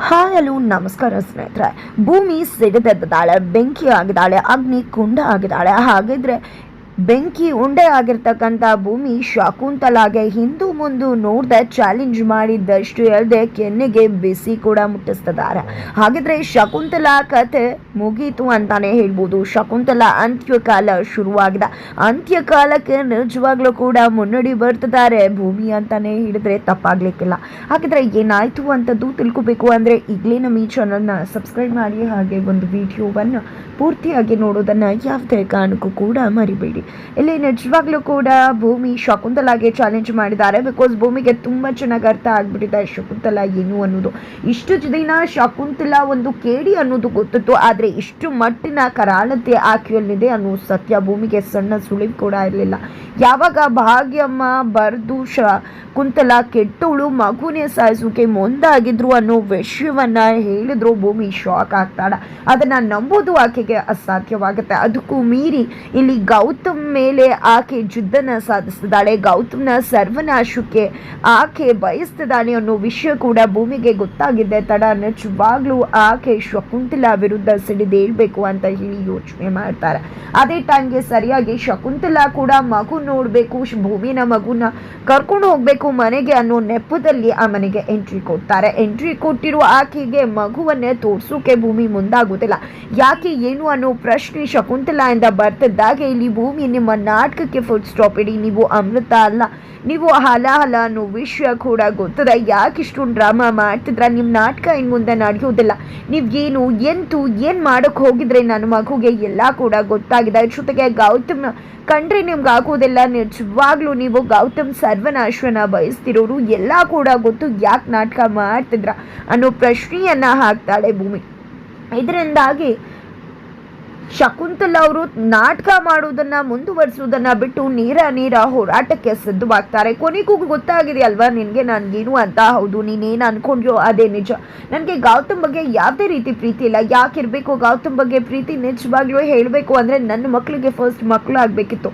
Hi hello ನಮಸ್ಕಾರ ಸ್ನೇಹಿತರೆ. ಭೂಮಿ ಸಿಡಿದೆದ್ದಾಳೆ ಬೆಂಕಿ ಆಗಿದ್ದಾಳೆ ಅಗ್ನಿ ಕುಂಡ ಆಗಿದ್ದಾಳೆ. ಹಾಗಿದ್ರೆ ಬೆಂಕಿ ಉಂಡೆ ಆಗಿರ್ತಕ್ಕಂಥ ಭೂಮಿ ಶಾಕುಂತಲಾಗೆ ಹಿಂದೂ ಮುಂದು ನೋಡ್ದೆ ಚಾಲೆಂಜ್ ಮಾಡಿದ್ದಷ್ಟು ಅಲ್ಲದೆ ಕೆನ್ನೆಗೆ ಬಿಸಿ ಕೂಡ ಮುಟ್ಟಿಸ್ತಿದ್ದಾರೆ ಹಾಗಿದ್ರೆ ಶಕುಂತಲಾ ಕಥೆ ಮುಗೀತು ಅಂತಾನೆ ಹೇಳ್ಬೋದು. ಶಕುಂತಲಾ ಅಂತ್ಯಕಾಲ ಶುರುವಾಗಿದೆ. ಅಂತ್ಯಕಾಲಕ್ಕೆ ನಿಜವಾಗ್ಲೂ ಕೂಡ ಮುನ್ನಡಿ ಬರ್ತಿದ್ದಾರೆ. ಭೂಮಿ ಅಂತಾನೆ ಹೇಳಿದ್ರೆ ತಪ್ಪಾಗ್ಲಿಕ್ಕಿಲ್ಲ. ಹಾಗಿದ್ರೆ ಏನಾಯ್ತು ಅಂತದ್ದು ತಿಳ್ಕೊಬೇಕು ಅಂದ್ರೆ ಈಗಲೇ ನಮ್ಮ ಈ ಚಾನಲ್ನ ಸಬ್ಸ್ಕ್ರೈಬ್ ಮಾಡಿ ಹಾಗೆ ಒಂದು ವಿಡಿಯೋವನ್ನು ಪೂರ್ತಿಯಾಗಿ ನೋಡೋದನ್ನ ಯಾವುದೇ ಕಾರಣಕ್ಕೂ ಕೂಡ ಮರಿಬೇಡಿ. ಇಲ್ಲಿ ನಿಜವಾಗ್ಲೂ ಕೂಡ ಭೂಮಿ ಶಕುಂತಲಾಗೆ ಚಾಲೆಂಜ್ ಮಾಡಿದ್ದಾರೆ. ಬಿಕಾಸ್ ಭೂಮಿಗೆ ತುಂಬಾ ಚೆನ್ನಾಗಿ ಅರ್ಥ ಆಗ್ಬಿಟ್ಟಿದೆ ಶಕುಂತಲ ಏನು ಅನ್ನೋದು. ಇಷ್ಟು ದಿನ ಶಕುಂತಲಾ ಒಂದು ಕೇಡಿ ಅನ್ನೋದು ಗೊತ್ತಿತ್ತು. ಆದ್ರೆ ಇಷ್ಟು ಮಟ್ಟಿನ ಕರಾಳತೆ ಆಕೆಯಲ್ಲಿದೆ ಅನ್ನೋ ಸತ್ಯ ಭೂಮಿಗೆ ಸಣ್ಣ ಸುಳಿವು ಕೂಡ ಇರಲಿಲ್ಲ. ಯಾವಾಗ ಭಾಗ್ಯಮ್ಮ ಬರ್ದು ಶಕುಂತಲ ಕೆಟ್ಟವಳು ಮಗುನೇ ಸಾಯಿಸೋಕೆ ಮುಂದಾಗಿದ್ರು ಅನ್ನೋ ವಿಷಯವನ್ನ ಹೇಳಿದ್ರು ಭೂಮಿ ಶಾಕ್ ಆಗ್ತಾಳ. ಅದನ್ನ ನಂಬೋದು ಆಕೆಗೆ ಅಸಾಧ್ಯವಾಗುತ್ತೆ. ಅದಕ್ಕೂ ಮೀರಿ ಇಲ್ಲಿ ಗೌತಮ್ ಮೇಲೆ ಆಕೆ ಜುದ್ದನ ಸಾಧಿಸ್ತಿದ್ದಾಳೆ. ಗೌತಮ್ನ ಸರ್ವನಾಶಕ್ಕೆ ಆಕೆ ಬಯಸ್ತಿದ್ದಾಳೆ ಅನ್ನೋ ವಿಷಯ ಕೂಡ ಭೂಮಿಗೆ ಗೊತ್ತಾಗಿದೆ. ತಡ ನಿಜವಾಗ್ಲೂ ಆಕೆ ಶಕುಂತಲಾ ವಿರುದ್ಧ ಸಿಡಿದೇಳ್ಬೇಕು ಅಂತ ಹೇಳಿ ಯೋಚನೆ ಮಾಡ್ತಾರೆ. ಅದೇ ಟೈಮ್ಗೆ ಸರಿಯಾಗಿ ಶಕುಂತಲಾ ಕೂಡ ಮಗು ನೋಡ್ಬೇಕು, ಭೂಮಿನ ಮಗುನ ಕರ್ಕೊಂಡು ಹೋಗ್ಬೇಕು ಮನೆಗೆ ಅನ್ನೋ ನೆಪದಲ್ಲಿ ಆ ಮನೆಗೆ ಎಂಟ್ರಿ ಕೊಡ್ತಾರೆ. ಎಂಟ್ರಿ ಕೊಟ್ಟಿರುವ ಆಕೆಗೆ ಮಗುವನ್ನೇ ತೋರ್ಸೋಕೆ ಭೂಮಿ ಮುಂದಾಗುತ್ತಿಲ್ಲ ಯಾಕೆ, ಏನು ಅನ್ನೋ ಪ್ರಶ್ನೆ ಶಕುಂತಲಾ ಇಂದ ಬರ್ತಿದ್ದಾಗ ಇಲ್ಲಿ ಭೂಮಿ ನಿಮ್ಮ ನಾಟಕಕ್ಕೆ ಫುಡ್ ಸ್ಟಾಪ್ ಇಡಿ. ನೀವು ಅಮೃತ ಅಲ್ಲ, ನೀವು ಹಲ ಹಲ ಅನ್ನೋ ವಿಷಯ ಕೂಡ ಗೊತ್ತದ. ಯಾಕೆ ಇಷ್ಟೊಂದು ಡ್ರಾಮಾ ಮಾಡ್ತಿದ್ರ? ನಿಮ್ಮ ನಾಟಕ ಇನ್ನು ಮುಂದೆ ನಡೆಯೋದಿಲ್ಲ. ನೀವು ಏನು, ಎಂತು, ಏನು ಮಾಡೋಕ್ಕೆ ಹೋಗಿದ್ರೆ ನನ್ನ ಮಗುಗೆ ಎಲ್ಲ ಕೂಡ ಗೊತ್ತಾಗಿದೆ. ಜೊತೆಗೆ ಗೌತಮ್ ಕಂಡ್ರೆ ನಿಮ್ಗೆ ಆಗೋದಿಲ್ಲ. ನಿಜವಾಗ್ಲೂ ನೀವು ಗೌತಮ್ ಸರ್ವನಾಶ್ವನ ಬಯಸ್ತಿರೋರು ಎಲ್ಲ ಕೂಡ ಗೊತ್ತು ಯಾಕೆ ನಾಟಕ ಮಾಡ್ತಿದ್ರ ಅನ್ನೋ ಪ್ರಶ್ನೆಯನ್ನು ಹಾಕ್ತಾಳೆ ಭೂಮಿ. ಇದರಿಂದಾಗಿ ಶಕುಂತಲ ಅವರು ನಾಟಕ ಮಾಡುವುದನ್ನ ಮುಂದುವರಿಸುವುದನ್ನ ಬಿಟ್ಟು ನೀರ ನೀರ ಹೋರಾಟಕ್ಕೆ ಸಿದ್ಧವಾಗ್ತಾರೆ. ಕೊನೆಗೂ ಗೊತ್ತಾಗಿದೆ ಅಲ್ವಾ ನಿನಗೆ ನನ್ಗೇನು ಅಂತ? ಹೌದು, ನೀನೇನು ಅನ್ಕೊಂಡ್ಯೋ ಅದೇ ನಿಜ. ನನಗೆ ಗೌತಮ್ ಬಗ್ಗೆ ಯಾವುದೇ ರೀತಿ ಪ್ರೀತಿ ಇಲ್ಲ. ಯಾಕಿರ್ಬೇಕು ಗೌತಮ್ ಬಗ್ಗೆ ಪ್ರೀತಿ ನಿಜವಾಗ್ಲೂ ಹೇಳಬೇಕು ಅಂದರೆ ನನ್ನ ಮಕ್ಕಳಿಗೆ ಫಸ್ಟ್ ಮಕ್ಕಳು ಆಗಬೇಕಿತ್ತು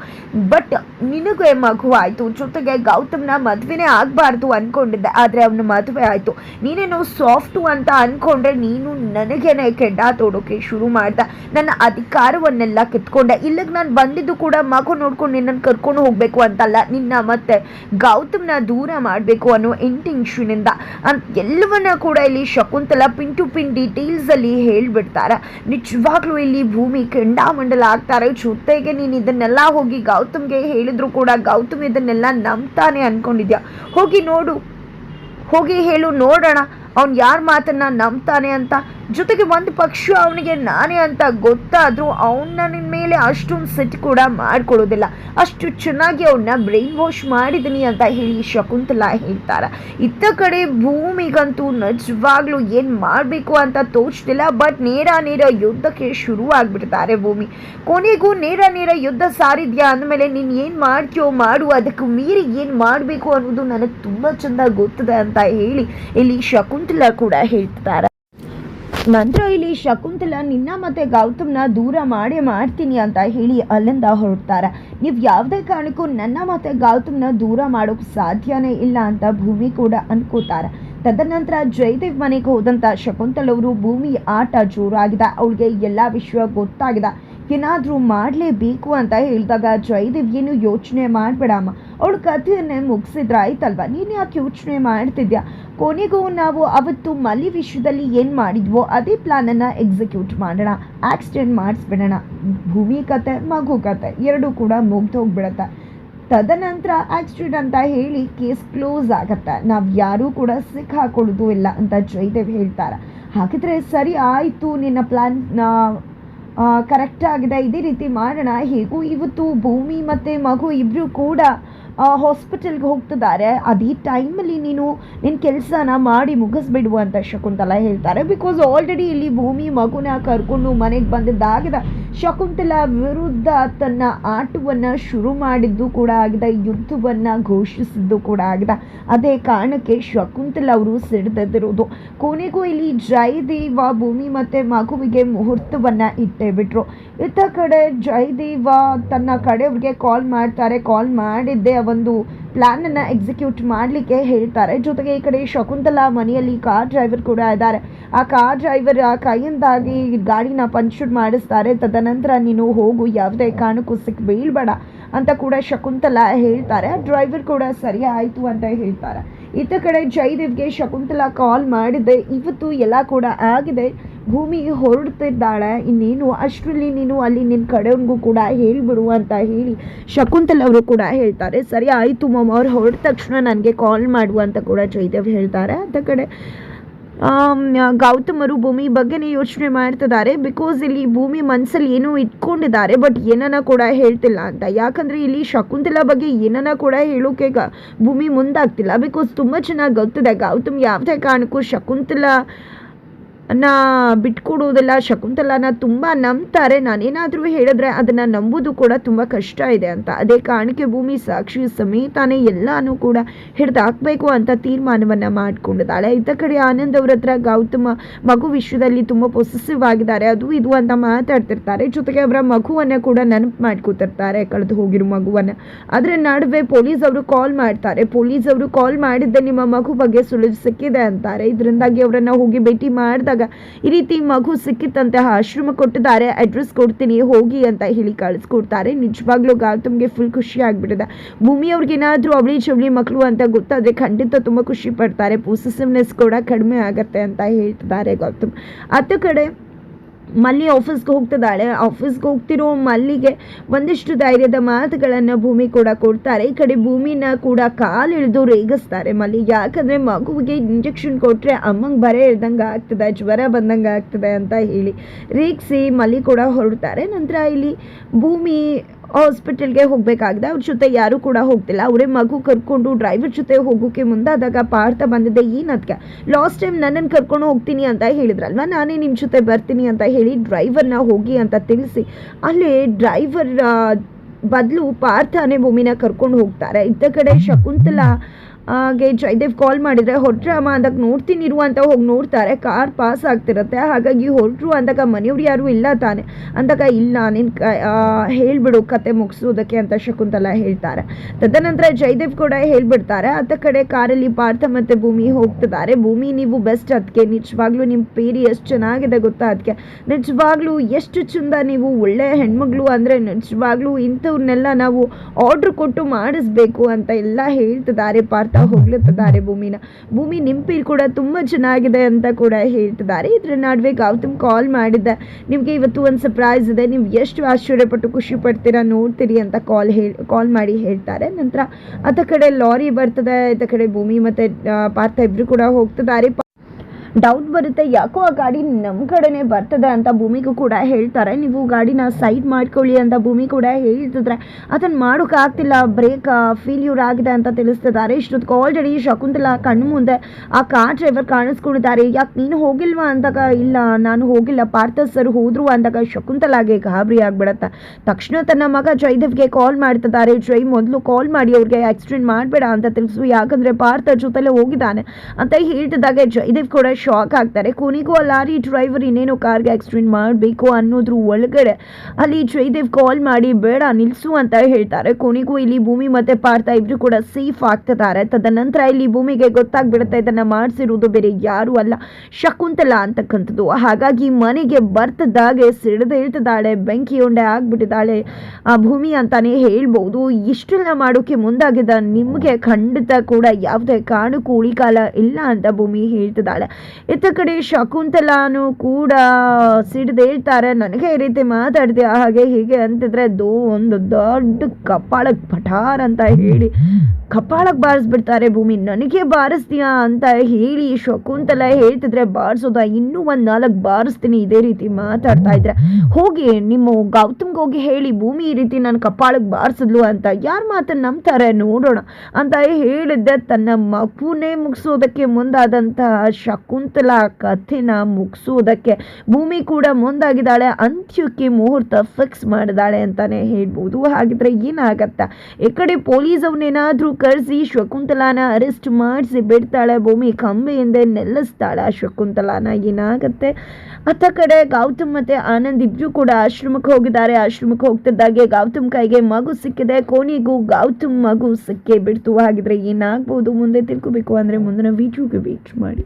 ಬಟ್ ನಿನಗೆ ಮಗು ಆಯ್ತು. ಜೊತೆಗೆ ಗೌತಮ್ನ ಮದುವೆನೇ ಆಗ್ಬಾರ್ದು ಅನ್ಕೊಂಡಿದ್ದೆ. ಆದರೆ ಅವನ ಮದುವೆ ಆಯಿತು. ನೀನೇನೋ ಸಾಫ್ಟು ಅಂತ ಅನ್ಕೊಂಡ್ರೆ ನೀನು ನನಗೇನೆ ಕೆಡ್ಡ ತೋಡೋಕೆ ಶುರು ಮಾಡ್ದ. ನನ್ನ ಅಧಿಕಾರವನ್ನೆಲ್ಲ ಕಿತ್ಕೊಂಡೆ. ಇಲ್ಲಿಗೆ ನಾನು ಬಂದಿದ್ದು ಕೂಡ ಮಗು ನೋಡ್ಕೊಂಡು ನಿನ್ನನ್ನು ಕರ್ಕೊಂಡು ಹೋಗಬೇಕು ಅಂತಲ್ಲ, ನಿನ್ನ ಮತ್ತೆ ಗೌತಮ್ನ ದೂರ ಮಾಡಬೇಕು ಅನ್ನೋ ಇಂಟೆನ್ಷನಿಂದ ಎಲ್ಲವನ್ನ ಕೂಡ ಇಲ್ಲಿ ಶಕುಂತಲ ಪಿನ್ ಟು ಪಿನ್ ಡೀಟೇಲ್ಸಲ್ಲಿ ಹೇಳಿಬಿಡ್ತಾರೆ. ನಿಜವಾಗ್ಲೂ ಇಲ್ಲಿ ಭೂಮಿ ಕೆಂಡಾಮಂಡಲ ಆಗ್ತಾರೆ. ಜೊತೆಗೆ ನೀನು ಇದನ್ನೆಲ್ಲ ಹೋಗಿ ಗೌತಮ್ಗೆ ಹೇಳಿದ್ರು ಕೂಡ ಗೌತಮ್ ಇದನ್ನೆಲ್ಲ ನಂಬ್ತಾನೆ ಅನ್ಕೊಂಡಿದ್ಯಾ? ಹೋಗಿ ನೋಡು. ಹೋಗಿ ಹೇಳು, ನೋಡೋಣ. ಅವ್ನು ಯಾರ ಮಾತನ್ನ ನಂಬ್ತಾನೆ ಅಂತ? ಜೊತೆಗೆ ಒಂದು ಪಕ್ಷ ಅವನಿಗೆ ನಾನೇ ಅಂತ ಗೊತ್ತಾದರೂ ಅವನ್ನ ನಿನ್ನ ಮೇಲೆ ಅಷ್ಟೊಂದು ಸೆಟ್ ಕೂಡ ಮಾಡ್ಕೊಳ್ಳೋದಿಲ್ಲ. ಅಷ್ಟು ಚೆನ್ನಾಗಿ ಅವನ್ನ ಬ್ರೈನ್ ವಾಶ್ ಮಾಡಿದ್ದೀನಿ ಅಂತ ಹೇಳಿ ಶಕುಂತಲಾ ಹೇಳ್ತಾರೆ. ಇತ್ತ ಕಡೆ ಭೂಮಿಗಂತೂ ನಿಜವಾಗ್ಲೂ ಏನು ಮಾಡಬೇಕು ಅಂತ ತೋಚ್ತಿಲ್ಲ, ಬಟ್ ನೇರ ನೇರ ಯುದ್ಧಕ್ಕೆ ಶುರು ಆಗ್ಬಿಡ್ತಾರೆ ಭೂಮಿ. ಕೊನೆಗೂ ನೇರ ನೇರ ಯುದ್ಧ ಸಾರಿದ್ಯಾ ಅಂದಮೇಲೆ ನೀನು ಏನು ಮಾಡ್ತೀಯೋ ಮಾಡು, ಅದಕ್ಕೆ ಮೀರಿ ಏನು ಮಾಡಬೇಕು ಅನ್ನೋದು ನನಗೆ ತುಂಬ ಚೆಂದ ಗೊತ್ತದೆ ಅಂತ ಹೇಳಿ ಇಲ್ಲಿ ಶಕುಂತಲಾ ಕೂಡ ಹೇಳ್ತಾರೆ. ನಂತರ ಇಲ್ಲಿ ಶಕುಂತಲ, ನಿನ್ನ ಮತ್ತೆ ಗೌತಮ್ನ ದೂರ ಮಾಡಿ ಮಾಡ್ತೀನಿ ಅಂತ ಹೇಳಿ ಅಲ್ಲಿಂದ ಹೊರಡ್ತಾರೆ. ನೀವು ಯಾವುದೇ ಕಾರಣಕ್ಕೂ ನನ್ನ ಮತ್ತೆ ಗೌತಮ್ನ ದೂರ ಮಾಡೋಕೆ ಸಾಧ್ಯನೇ ಇಲ್ಲ ಅಂತ ಭೂಮಿ ಕೂಡ ಅನ್ಕೋತಾರೆ. ತದನಂತರ ಜಯದೇವ್ ಮನೆಗೆ ಹೋದಂಥ ಶಕುಂತಲವರು ಭೂಮಿ ಆಟ ಜೋರಾಗಿದೆ. ಅವಳಿಗೆ ಎಲ್ಲ ವಿಷಯ ಗೊತ್ತಾಗಿದೆ. ಏನಾದರೂ ಮಾಡಲೇಬೇಕು ಅಂತ ಹೇಳಿದಾಗ ಜಯದೇವ್ ಏನು ಯೋಚನೆ ಮಾಡಬೇಡಮ್ಮ. ಅವಳ ಕಥೆಯನ್ನೇ ಮುಗಿಸಿದ್ರೆ ಆಯ್ತಲ್ವ ನೀನು ಯಾಕೆ ಯೋಚನೆ ಮಾಡ್ತಿದ್ಯಾ? ಕೊನೆಗೂ ನಾವು ಅವತ್ತು ಮಲಿ ವಿಷಯದಲ್ಲಿ ಏನು ಮಾಡಿದ್ವೋ ಅದೇ ಪ್ಲಾನನ್ನು ಎಕ್ಸಿಕ್ಯೂಟ್ ಮಾಡೋಣ. ಆಕ್ಸಿಡೆಂಟ್ ಮಾಡಿಸ್ಬಿಡೋಣ. ಭೂಮಿ ಕತೆ, ಮಗು ಕತೆ ಎರಡೂ ಕೂಡ ಮುಗ್ದು ಹೋಗ್ಬಿಡತ್ತೆ ತದನಂತರ ಆಕ್ಸಿಡೆಂಟ್ ಅಂತ ಹೇಳಿ ಕೇಸ್ ಕ್ಲೋಸ್ ಆಗತ್ತೆ. ನಾವು ಯಾರೂ ಕೂಡ ಸಿಕ್ಕಾಕೊಳ್ಳೋದು ಇಲ್ಲ ಅಂತ ಜಯದೇವ್ ಹೇಳ್ತಾರೆ. ಹಾಗಿದ್ರೆ ಸರಿ ಆಯಿತು ನಿನ್ನ ಪ್ಲಾನ್ ಕರೆಕ್ಟ್ ಆಗಿದೆ. ಇದೇ ರೀತಿ ಮಾಡೋಣ ಹೇಗೂ ಇವತ್ತು ಭೂಮಿ ಮತ್ತು ಮಗು ಇಬ್ಬರು ಕೂಡ ಹಾಸ್ಪಿಟಲ್ಗೆ ಹೋಗ್ತಿದ್ದಾರೆ. ಅದೇ ಟೈಮಲ್ಲಿ ನೀನು ನಿನ್ನ ಕೆಲಸನ ಮಾಡಿ ಮುಗಿಸ್ಬಿಡು ಅಂತ ಶಕುಂತಲ ಹೇಳ್ತಾರೆ. ಬಿಕಾಸ್ ಆಲ್ರೆಡಿ ಇಲ್ಲಿ ಭೂಮಿ ಮಗುನ ಕರ್ಕೊಂಡು ಮನೆಗೆ ಬಂದಿದ್ದಾಗಿದೆ. ಶಕುಂತಲ ವಿರುದ್ಧ ತನ್ನ ಆಟವನ್ನು ಶುರು ಮಾಡಿದ್ದು ಕೂಡ ಆಗಿದೆ, ಯುದ್ಧವನ್ನು ಘೋಷಿಸಿದ್ದು ಕೂಡ ಆಗಿದೆ. ಅದೇ ಕಾರಣಕ್ಕೆ ಶಕುಂತಲ ಅವರು ಸಿಡಿದಿರೋದು ಕೊನೆಗೂ ಇಲ್ಲಿ ಜಯದೇವ ಭೂಮಿ ಮತ್ತು ಮಗುವಿಗೆ ಮುಹೂರ್ತವನ್ನು ಇಟ್ಟೇ ಬಿಟ್ರು. ಇತ್ತ ಕಡೆ ಜಯದೇವ ತನ್ನ ಕಡೆಯವ್ರಿಗೆ ಕಾಲ್ ಮಾಡ್ತಾರೆ. ಕಾಲ್ ಮಾಡಿದ್ದೆ ಒಂದು ಪ್ಲ್ಯಾನನ್ನು ಎಕ್ಸಿಕ್ಯೂಟ್ ಮಾಡಲಿಕ್ಕೆ ಹೇಳ್ತಾರೆ. ಜೊತೆಗೆ ಈ ಕಡೆ ಶಕುಂತಲಾ ಮನೆಯಲ್ಲಿ ಕಾರ್ ಡ್ರೈವರ್ ಕೂಡ ಇದ್ದಾರೆ. ಆ ಕಾರ್ ಡ್ರೈವರ್ ಕೈಯಿಂದಾಗಿ ಗಾಡಿನ ಪಂಚರ್ ಮಾಡಿಸ್ತಾರೆ. ತದನಂತರ ನೀನು ಹೋಗು, ಯಾವುದೇ ಕಾರಣಕ್ಕೂ ಸಿಕ್, ಬೀಳ್ಬೇಡ ಅಂತ ಕೂಡ ಶಕುಂತಲಾ ಹೇಳ್ತಾರೆ. ಆ ಡ್ರೈವರ್ ಕೂಡ ಸರಿ ಆಯಿತು ಅಂತ ಹೇಳ್ತಾರೆ. ಇತ್ತ ಕಡೆ ಜಯದೇವ್ಗೆ ಶಕುಂತಲಾ ಕಾಲ್ ಮಾಡಿದೆ ಇವತ್ತು ಎಲ್ಲ ಕೂಡ ಆಗಿದೆ. ಭೂಮಿ ಹೊರಡ್ತಿದ್ದಾಳೆ ಇನ್ನೇನು? ಅಷ್ಟರಲ್ಲಿ ನೀನು ಅಲ್ಲಿ ನಿನ್ನ ಕಡೆಯವ್ರಿಗೂ ಕೂಡ ಹೇಳಿಬಿಡು ಅಂತ ಹೇಳಿ ಶಕುಂತಲ್ ಅವರು ಕೂಡ ಹೇಳ್ತಾರೆ. ಸರಿ ಆಯಿತು ಮಮ್ಮ ಅವ್ರು ಹೊರಟ ತಕ್ಷಣ ನನಗೆ ಕಾಲ್ ಮಾಡು ಅಂತ ಕೂಡ ಜಯದೇವ್ ಹೇಳ್ತಾರೆ. ಅಂತ ಕಡೆ ಗೌತಮರು ಭೂಮಿ ಬಗ್ಗೆನೇ ಯೋಚನೆ ಮಾಡ್ತಿದ್ದಾರೆ. ಬಿಕಾಸ್ ಇಲ್ಲಿ ಭೂಮಿ ಮನಸ್ಸಲ್ಲಿ ಏನೋ ಇಟ್ಕೊಂಡಿದ್ದಾರೆ ಬಟ್ ಏನನ್ನ ಕೂಡ ಹೇಳ್ತಿಲ್ಲ ಅಂತ. ಯಾಕಂದರೆ ಇಲ್ಲಿ ಶಕುಂತಲ ಬಗ್ಗೆ ಏನನ್ನ ಕೂಡ ಹೇಳೋಕೆ ಗ- ಭೂಮಿ ಮುಂದಾಗ್ತಿಲ್ಲ. ಬಿಕಾಸ್ ತುಂಬ ಚೆನ್ನಾಗಿ ಗೊತ್ತಿದೆ ಗೌತಮ್ ಯಾವುದೇ ಕಾರಣಕ್ಕೂ ಶಕುಂತಲಾ ಅನ್ನ ಬಿಟ್ಕೊಡುವುದಿಲ್ಲ ಶಕುಂತಲಾನ ತುಂಬ ನಂಬ್ತಾರೆ. ನಾನೇನಾದರೂ ಹೇಳಿದ್ರೆ ಅದನ್ನು ನಂಬೋದು ಕೂಡ ತುಂಬ ಕಷ್ಟ ಇದೆ ಅಂತ. ಅದೇ ಕಾರಣಕ್ಕೆ ಭೂಮಿ, ಸಾಕ್ಷಿ ಸಮೇತಾನೆ ಎಲ್ಲನೂ ಕೂಡ ಹಿಡ್ದು ಅಂತ ತೀರ್ಮಾನವನ್ನು ಮಾಡಿಕೊಂಡಿದ್ದಾಳೆ. ಇತ್ತ ಕಡೆ ಆನಂದ್ ಅವ್ರ ಹತ್ರ ಗೌತಮ ಮಗು ವಿಶ್ವದಲ್ಲಿ ತುಂಬ ಪೊಸೆಸಿವ್ ಆಗಿದ್ದಾರೆ. ಅದು ಇದು ಅಂತ ಮಾತಾಡ್ತಿರ್ತಾರೆ. ಜೊತೆಗೆ ಅವರ ಮಗುವನ್ನು ಕೂಡ ನೆನಪು ಮಾಡ್ಕೊತಿರ್ತಾರೆ, ಕಳೆದು ಹೋಗಿರೋ ಮಗುವನ್ನು. ಅದರ ನಡುವೆ ಪೊಲೀಸ್ ಅವರು ಕಾಲ್ ಮಾಡ್ತಾರೆ. ಪೊಲೀಸ್ ಅವರು ಕಾಲ್ ಮಾಡಿದ್ದೆ ನಿಮ್ಮ ಮಗು ಬಗ್ಗೆ ಸುಳಿವು ಸಿಕ್ಕಿದೆ ಅಂತಾರೆ. ಇದರಿಂದಾಗಿ ಅವರನ್ನ ಹೋಗಿ ಭೇಟಿ ಮಾಡಿದಾಗ ಈ ರೀತಿ ಮಗು ಸಿಕ್ಕಿತ್ತಂತಹ ಆಶ್ರಮ ಕೊಟ್ಟಿದ್ದಾರೆ. ಅಡ್ರೆಸ್ ಕೊಡ್ತೀನಿ, ಹೋಗಿ ಅಂತ ಹೇಳಿ ಕಳಿಸ್ಕೊಡ್ತಾರೆ. ನಿಜವಾಗ್ಲೂ ಗೌತಮ್ಗೆ ಫುಲ್ ಖುಷಿ ಆಗ್ಬಿಟ್ಟಿದೆ. ಭೂಮಿ ಅವ್ರಿಗೆ ಏನಾದರೂ ಅವಳಿ ಚವಳಿ ಮಕ್ಕಳು ಅಂತ ಗೊತ್ತಾದ್ರೆ ಖಂಡಿತ ತುಂಬ ಖುಷಿ ಪಡ್ತಾರೆ. ಪೊಸೆಸಿವ್ನೆಸ್ ಕೂಡ ಕಡಿಮೆ ಆಗತ್ತೆ ಅಂತ ಹೇಳ್ತಿದ್ದಾರೆ ಗೌತಮ್. ಅತ್ತ ಕಡೆ ಮಲ್ಲಿ ಆಫೀಸ್ಗೆ ಹೋಗ್ತಿದ್ದಾಳೆ. ಆಫೀಸ್ಗೆ ಹೋಗ್ತಿರೋ ಮಲ್ಲಿಗೆ ಒಂದಿಷ್ಟು ಧೈರ್ಯದ ಮಾತುಗಳನ್ನು ಭೂಮಿ ಕೂಡ ಕೊಡ್ತಾರೆ. ಈ ಕಡೆ ಭೂಮಿನ ಕೂಡ ಕಾಲಿಳಿದು ರೇಗಿಸ್ತಾರೆ ಮಲ್ಲಿ. ಯಾಕಂದರೆ ಮಗುವಿಗೆ ಇಂಜೆಕ್ಷನ್ ಕೊಟ್ಟರೆ ಅಮ್ಮಂಗೆ ಬರೇ ಇಳ್ದಂಗೆ ಆಗ್ತದೆ, ಜ್ವರ ಬಂದಂಗೆ ಆಗ್ತದೆ ಅಂತ ಹೇಳಿ. ರೇಗಿಸಿ ಮಲ್ಲಿ ಕೂಡ ಹೊರಡ್ತಾರೆ. ನಂತರ ಇಲ್ಲಿ ಭೂಮಿ ಹಾಸ್ಪಿಟಲ್ಗೆ ಹೋಗಬೇಕಾಗಿದೆ. ಅವ್ರ ಜೊತೆ ಯಾರೂ ಕೂಡ ಹೋಗ್ತಿಲ್ಲ. ಅವರೇ ಮಗು ಕರ್ಕೊಂಡು ಡ್ರೈವರ್ ಜೊತೆ ಹೋಗೋಕೆ ಮುಂದಾದಾಗ ಪಾರ್ಥ ಬಂದಿದೆ ಏನು ಅದಕ್ಕೆ ಲಾಸ್ಟ್ ಟೈಮ್ ನನ್ನನ್ನು ಕರ್ಕೊಂಡು ಹೋಗ್ತೀನಿ ಅಂತ ಹೇಳಿದ್ರಲ್ವ? ನಾನೇ ನಿಮ್ಮ ಜೊತೆ ಬರ್ತೀನಿ ಅಂತ ಹೇಳಿ ಡ್ರೈವರ್ನ ಹೋಗಿ ಅಂತ ತಿಳಿಸಿ, ಅಲ್ಲಿ ಡ್ರೈವರ್ ಬದಲು ಪಾರ್ಥನೇ ಭೂಮಿನ ಕರ್ಕೊಂಡು ಹೋಗ್ತಾರೆ. ಇದ್ದ ಕಡೆ ಶಕುಂತಲಾ ಹಾಗೆ ಜಯದೇವ್ ಕಾಲ್ ಮಾಡಿದರೆ ಹೊರಟ್ರಮ್ಮ ಅಂದಾಗ ನೋಡ್ತೀನಿ ಇರು ಅಂತ ಹೋಗಿ ನೋಡ್ತಾರೆ. ಕಾರ್ ಪಾಸ್ ಆಗ್ತಿರುತ್ತೆ. ಹಾಗಾಗಿ ಹೊರಟ್ರು ಅಂದಾಗ ಮನೆಯವ್ರು ಯಾರು ಇಲ್ಲ ತಾನೆ. ಅಂದಾಗ ಇಲ್ಲ ನಿನ್ನ ಕ ಹೇಳಿಬಿಡು, ಕತೆ ಮುಗಿಸೋದಕ್ಕೆ, ಅಂತ ಶಕುಂತಲ ಹೇಳ್ತಾರೆ. ತದನಂತರ ಜಯದೇವ್ ಕೂಡ ಹೇಳ್ಬಿಡ್ತಾರೆ, ಅತ್ತ ಕಡೆ ಕಾರಲ್ಲಿ ಪಾರ್ಥ ಮತ್ತು ಭೂಮಿ ಹೋಗ್ತಿದ್ದಾರೆ. ಭೂಮಿ, ನೀವು ಬೆಸ್ಟ್ ಅದಕ್ಕೆ ನಿಜವಾಗ್ಲೂ ನಿಮ್ಮ ಪೇರಿ ಎಷ್ಟು ಚೆನ್ನಾಗಿದೆ ಗೊತ್ತಾ ಅದಕ್ಕೆ ನಿಜವಾಗ್ಲೂ ಎಷ್ಟು ಚಂದ ನೀವು ಒಳ್ಳೆ ಹೆಣ್ಮಗಳು ಅಂದರೆ, ನಿಜವಾಗ್ಲೂ ಇಂಥವ್ರನ್ನೆಲ್ಲ ನಾವು ಆರ್ಡ್ರ್ ಕೊಟ್ಟು ಮಾಡಿಸ್ಬೇಕು ಅಂತ ಎಲ್ಲ ಹೇಳ್ತಿದ್ದಾರೆ ಪಾರ್ಥ ಹೊಗ್ಲುತ್ತಿದ್ದಾರೆ ಭೂಮಿನ. ಭೂಮಿ ನಿಂಪಿ ಕೂಡ ತುಂಬ ಚೆನ್ನಾಗಿದೆ ಅಂತ ಕೂಡ ಹೇಳ್ತಿದ್ದಾರೆ ಇದ್ರ ನಡುವೆ ಗೌತಮ್ ಕಾಲ್ ಮಾಡಿದ್ದೆ. ನಿಮಗೆ ಇವತ್ತು ಒಂದು ಸರ್ಪ್ರೈಸ್ ಇದೆ. ನೀವು ಎಷ್ಟು ಆಶ್ಚರ್ಯಪಟ್ಟು ಖುಷಿ ಪಡ್ತೀರಾ ನೋಡ್ತೀರಿ ಅಂತ ಕಾಲ್ ಹೇಳಿ ಕಾಲ್ ಮಾಡಿ ಹೇಳ್ತಾರೆ. ನಂತರ ಆತ ಕಡೆ ಲಾರಿ ಬರ್ತದೆ ಆತ ಕಡೆ ಭೂಮಿ ಮತ್ತೆ ಪಾರ್ಥ ಇಬ್ಬರು ಕೂಡ ಹೋಗ್ತಿದ್ದಾರೆ ಡೌಟ್ ಬರುತ್ತೆ. ಯಾಕೋ ಆ ಗಾಡಿ ನಮ್ಮ ಕಡೆನೇ ಬರ್ತದೆ ಅಂತ ಭೂಮಿಗೂ ಕೂಡ ಹೇಳ್ತಾರೆ. ನೀವು ಗಾಡಿನ ಸೈಡ್ ಮಾಡ್ಕೊಳ್ಳಿ ಅಂತ ಭೂಮಿ ಕೂಡ ಹೇಳ್ತಿದ್ರೆ ಅದನ್ನು ಮಾಡೋಕ್ಕಾಗ್ತಿಲ್ಲ ಬ್ರೇಕ್ ಫೇಲ್ಯೂರ್ ಆಗಿದೆ ಅಂತ ತಿಳಿಸ್ತಿದ್ದಾರೆ. ಇಷ್ಟೊತ್ತಿಗೆ ಆಲ್ರೆಡಿ ಶಕುಂತಲಾ ಕಣ್ಣು ಮುಂದೆ ಆ ಕಾರ್ ಡ್ರೈವರ್ ಕಾಣಿಸ್ಕೊಂಡಿದ್ದಾರೆ. ಯಾಕೆ ನೀನು ಹೋಗಿಲ್ವಾ ಅಂದಾಗ? ಇಲ್ಲ, ನಾನು ಹೋಗಿಲ್ಲ. ಪಾರ್ಥ ಸರ್ ಹೋದ್ರು ಅಂದಾಗ ಶಕುಂತಲಾಗೆ ಗಾಬರಿ ಆಗ್ಬಿಡತ್ತೆ. ತಕ್ಷಣ ತನ್ನ ಮಗ ಜಯದೇವ್ಗೆ ಕಾಲ್ ಮಾಡ್ತಿದ್ದಾರೆ. ಜೈ, ಮೊದಲು ಕಾಲ್ ಮಾಡಿ ಅವ್ರಿಗೆ ಆಕ್ಸಿಡೆಂಟ್ ಮಾಡಬೇಡ ಅಂತ ತಿಳಿಸು. ಯಾಕಂದರೆ ಪಾರ್ಥ ಜೊತೆಲೆ ಹೋಗಿದ್ದಾನೆ ಅಂತ ಹೇಳ್ತಿದ್ದಾಗ ಜಯದೇವ್ ಕೂಡ ಶಾಕ್ ಆಗ್ತಾರೆ. ಕೊನೆಗೂ ಆ ಲಾರಿ ಡ್ರೈವರ್ ಇನ್ನೇನು ಕಾರ್ಗೆ ಆಕ್ಸಿಡೆಂಟ್ ಮಾಡಬೇಕು ಅನ್ನೋದ್ರ ಒಳಗಡೆ ಅಲ್ಲಿ ಜಯದೇವ್ ಕಾಲ್ ಮಾಡಿ, ಬೇಡ, ನಿಲ್ಸು ಅಂತ ಹೇಳ್ತಾರೆ. ಕೊನೆಗೂ ಇಲ್ಲಿ ಭೂಮಿ ಮತ್ತೆ ಪಾರ್ಥ ಇಬ್ರು ಕೂಡ ಸೇಫ್ ಆಗ್ತಿದ್ದಾರೆ. ತದನಂತರ ಇಲ್ಲಿ ಭೂಮಿಗೆ ಗೊತ್ತಾಗ್ಬಿಡುತ್ತೆ, ಇದನ್ನ ಮಾಡಿಸಿರುವುದು ಬೇರೆ ಯಾರು ಅಲ್ಲ, ಶಕುಂತಲ ಅಂತಕ್ಕಂಥದ್ದು. ಹಾಗಾಗಿ ಮನೆಗೆ ಬರ್ತದಾಗೆ ಸಿಡಿದು ಹೇಳ್ತಿದ್ದಾಳೆ ಬೆಂಕಿ ಉಂಡೆ ಆಗ್ಬಿಟ್ಟಿದ್ದಾಳೆ ಆ ಭೂಮಿ ಅಂತಾನೆ ಹೇಳ್ಬೋದು. ಇಷ್ಟೆಲ್ಲ ಮಾಡೋಕೆ ಮುಂದಾಗಿದ್ದ ನಿಮಗೆ ಖಂಡಿತ ಕೂಡ ಯಾವುದೇ ಕಾರಣಕ್ಕೂ ಉಳಿಕಾಲ ಇಲ್ಲ ಅಂತ ಭೂಮಿ ಹೇಳ್ತಿದ್ದಾಳೆ. ಇತ್ತ ಕಡೆ ಶಕುಂತಲಾನು ಕೂಡ ಸಿಡ್ದು ಹೇಳ್ತಾರೆ. ನನಗೆ ಈ ರೀತಿ ಮಾತಾಡ್ತೀಯ? ಹಾಗೆ ಹೀಗೆ ಅಂತಿದ್ರೆ ದೋ ಒಂದು ದೊಡ್ಡ ಕಪಾಳಕ್ಕೆ ಪಠಾರ್ ಅಂತ ಹೇಳಿ ಕಪಾಳಕ್ಕೆ ಬಾರಿಸ್ಬಿಡ್ತಾರೆ ಭೂಮಿ. ನನಗೆ ಬಾರಿಸ್ತೀಯಾ ಅಂತ ಹೇಳಿ ಶಕುಂತಲ ಹೇಳ್ತಿದ್ರೆ ಬಾರಿಸೋದ ಇನ್ನೂ ಒಂದು ನಾಲ್ಕು ಬಾರಿಸ್ತೀನಿ ಇದೇ ರೀತಿ ಮಾತಾಡ್ತಾ ಇದ್ರೆ. ಹೋಗಿ ನಿಮ್ಮ ಗೌತಮ್ಗೆ ಹೋಗಿ ಹೇಳಿ, ಭೂಮಿ ಈ ರೀತಿ ನನ್ನ ಕಪಾಳಕ್ಕೆ ಬಾರಿಸಿದ್ಲು ಅಂತ ಯಾರ ಮಾತನ್ನು ನಂಬ್ತಾರೆ ನೋಡೋಣ ಅಂತ ಹೇಳಿದ್ದೆ. ತನ್ನ ಮಗುನೇ ಮುಗಿಸೋದಕ್ಕೆ ಮುಂದಾದಂತಹ ಶಕುಂತ ಶಕುಂತಲಾ ಕಥೆನ ಮುಗಿಸೋದಕ್ಕೆ ಭೂಮಿ ಕೂಡ ಮುಂದಾಗಿದ್ದಾಳೆ. ಅಂತ್ಯಕ್ಕೆ ಮುಹೂರ್ತ ಫಿಕ್ಸ್ ಮಾಡಿದಾಳೆ ಅಂತಾನೆ ಹೇಳ್ಬೋದು. ಹಾಗಿದ್ರೆ ಏನಾಗತ್ತ? ಈ ಕಡೆ ಪೊಲೀಸ್ ಅವನೇನಾದ್ರೂ ಕರೆಸಿ ಶಕುಂತಲಾನ ಅರೆಸ್ಟ್ ಮಾಡಿಸಿ ಬಿಡ್ತಾಳೆ. ಭೂಮಿ ಕಂಬೆಯಿಂದ ನೆಲ್ಲಿಸ್ತಾಳೆ ಶಕುಂತಲಾನ. ಏನಾಗತ್ತೆ? ಅತ್ತ ಕಡೆ ಗೌತಮ್ ಮತ್ತೆ ಆನಂದ್ ಇಬ್ರು ಕೂಡ ಆಶ್ರಮಕ್ಕೆ ಹೋಗಿದ್ದಾರೆ. ಆಶ್ರಮಕ್ಕೆ ಹೋಗ್ತಿದ್ದಾಗೆ ಗೌತಮ್ ಕೈಗೆ ಮಗು ಸಿಕ್ಕಿದೆ. ಕೊನೆಗೂ ಗೌತಮ್ ಮಗು ಸಿಕ್ಕೇ ಬಿಡ್ತು. ಹಾಗಿದ್ರೆ ಏನಾಗ್ಬೋದು? ಮುಂದೆ ತಿಳ್ಕೊಬೇಕು. ಅಂದ್ರೆ ಮುಂದಿನ ವೀಡಿಯೋಗೆ ವೇಟ್ ಮಾಡಿ.